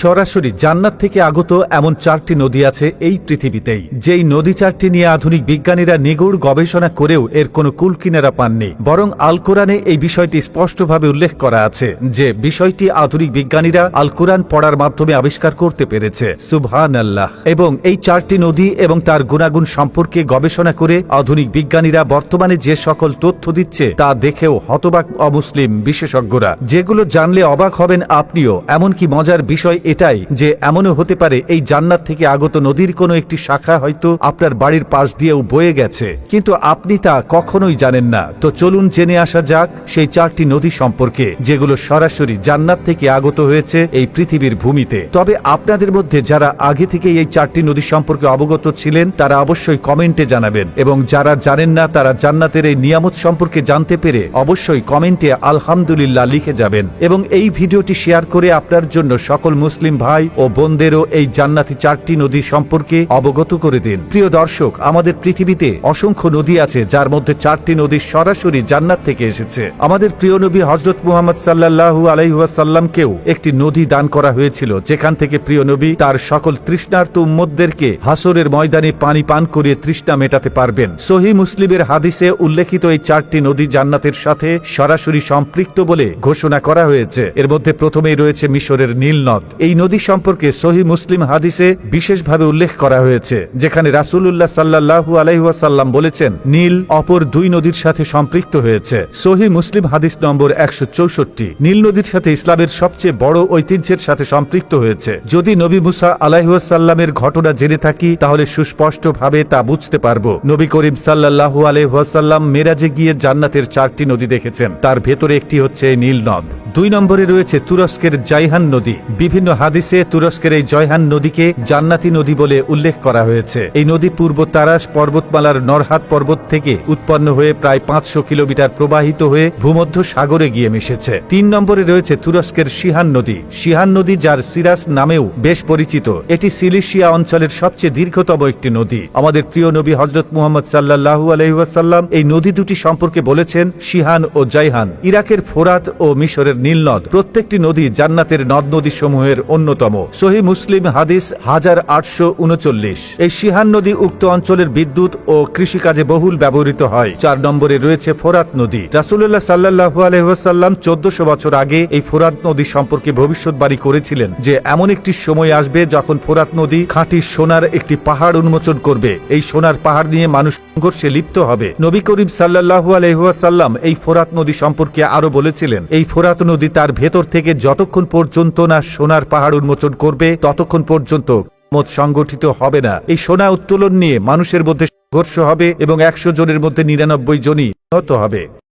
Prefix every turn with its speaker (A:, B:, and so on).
A: সরাসরি জান্নাত থেকে আগত এমন চারটি নদী আছে এই পৃথিবীতেই। যেই নদী চারটি নিয়ে আধুনিক বিজ্ঞানীরা নিগুড় গবেষণা করেও এর কোনো কুলকিনারা পাননি, বরং আল কোরআনে এই বিষয়টি স্পষ্টভাবে উল্লেখ করা আছে যে বিষয়টি আধুনিক বিজ্ঞানীরা আল কোরআন পড়ার মাধ্যমে আবিষ্কার করতে পেরেছে। সুবহান আল্লাহ এবং এই চারটি নদী এবং তার গুণাগুণ সম্পর্কে গবেষণা করে আধুনিক বিজ্ঞানীরা বর্তমানে যে সকল তথ্য দিচ্ছে তা দেখেও হতবাক অমুসলিম বিশেষজ্ঞরা, যেগুলো জানলে অবাক হবেন আপনিও, এমনকি মজার বিষয় এটাই যে এমনও হতে পারে এই জান্নাত থেকে আগত নদীর কোনো একটি শাখা হয়তো আপনার বাড়ির পাশ দিয়েও বয়ে গেছে। কিন্তু আপনি তা কখনোই জানেন না। তো চলুন জেনে আসা যাক সেই চারটি নদী সম্পর্কে, যেগুলো সরাসরি জান্নাত থেকে আগত হয়েছে এই পৃথিবীর ভূমিতে। তবে আপনাদের মধ্যে যারা আগে থেকে এই চারটি নদী সম্পর্কে অবগত ছিলেন, তারা অবশ্যই কমেন্টে জানাবেন। এবং যারা জানেন না, তারা জান্নাতের এই নিয়ামত সম্পর্কে জানতে পেরে অবশ্যই কমেন্টে আলহামদুলিল্লাহ লিখে যাবেন। এবং এই ভিডিওটি শেয়ার করে আপনার জন্য সকল মুসলিম ভাই ও বোনদেরও এই জান্নাতি চারটি নদী সম্পর্কে অবগত করে দিন। প্রিয় দর্শক, আমাদের পৃথিবীতে অসংখ্য নদী আছে যার মধ্যে চারটি নদী সরাসরি জান্নাত থেকে এসেছে। আমাদের প্রিয় নবী হজরত মুহাম্মদ সাল্লাল্লাহু আলাইহাসাল্লামকেও একটি নদী দান করা হয়েছিল, যেখান থেকে প্রিয় নবী তার সকল তৃষ্ণার্ত উম্মতদেরকে হাসরের ময়দানে পানি পান করিয়ে তৃষ্ণা মেটাতে পারবেন। সহি মুসলিমের হাদিসে উল্লেখিত এই চারটি নদী জান্নাতের সাথে সরাসরি সম্পৃক্ত বলে ঘোষণা করা হয়েছে। এর মধ্যে প্রথমেই রয়েছে মিশরের নীল নদ এই নদী সম্পর্কে সহি মুসলিম হাদিসে বিশেষভাবে উল্লেখ করা হয়েছে, যেখানে রাসূলুল্লাহ সাল্লাল্লাহু আলাইহাসাল্লাম বলেছেন, নীল অপর দুই নদীর সাথে সম্পৃক্ত হয়েছে। সহি মুসলিম হাদিস নম্বর একশো চৌষট্টি, নীল নদীর সাথে ইসলামের সবচেয়ে বড় ঐতিহ্যের সাথে সম্পৃক্ত হয়েছে। যদি নবী মুসা আলাইহাসাল্লামের ঘটনা জেনে থাকি, তাহলে সুস্পষ্টভাবে তা বুঝতে পারব। নবী করিম সাল্লাহু আলাইহাসাল্লাম মেরাজে গিয়ে জান্নাতের চারটি নদী দেখেছেন। তার ভেতরে একটি হচ্ছে নীল নদ। দুই নম্বরে রয়েছে তুরস্কের জাইহান নদী। বিভিন্ন হাদিসে তুরস্কের এই জয়হান নদীকে জান্নাতি নদী বলে উল্লেখ করা হয়েছে। এই নদী পূর্ব তারাস পর্বতমালার নরহাট পর্বত থেকে উৎপন্ন হয়ে প্রায় পাঁচশো কিলোমিটার প্রবাহিত হয়ে ভূমধ্য সাগরে গিয়ে মিশেছে। তিন নম্বরে রয়েছে তুরস্কের সিহান নদী। সিহান নদী যার সিরাস নামেও বেশ পরিচিত। এটি সিলিশিয়া অঞ্চলের সবচেয়ে দীর্ঘতম একটি নদী। আমাদের প্রিয় নবী হজরত মুহম্মদ সাল্লাহু আলহিহাসাল্লাম এই নদী দুটি সম্পর্কে বলেছেন সিহান ও জাইহান ইরাকের ফোরাত ও মিশরের নীলনদ। প্রত্যেকটি নদী জান্নাতের নদ নদী সমূহের অন্যতম। সহি মুসলিম হাদিস হাজার আটশো এই সিহান নদী উক্ত অঞ্চলের বিদ্যুৎ ও কৃষিকাজে বহুল ব্যবহৃত হয়। চার নম্বরে রয়েছে ফোরাত নদী। রাসুল্লাহ সাল্লাহু আলহাসাল্লাম চোদ্দশো বছর আগে এই ফোরাত নদী সম্পর্কে ভবিষ্যৎবাণী করেছিলেন যে, এমন একটি সময় আসবে যখন ফোরাত নদী খাঁটি সোনার একটি পাহাড় উন্মোচন করবে। এই সোনার পাহাড় নিয়ে মানুষ সংঘর্ষে লিপ্ত হবে। নবী করিম সাল্লাহু আলহাসাল্লাম এই ফোরাত নদী সম্পর্কে আরও বলেছিলেন, এই ফোরাত নদী তার ভেতর থেকে যতক্ষণ পর্যন্ত না সোনার পাহাড় উন্মোচন করবে, ততক্ষণ পর্যন্ত মত সংগঠিত হবে না। এই সোনা উত্তোলন নিয়ে মানুষের মধ্যে সংঘর্ষ হবে এবং একশো জনের মধ্যে নিরানব্বই জনই নিহত হবে।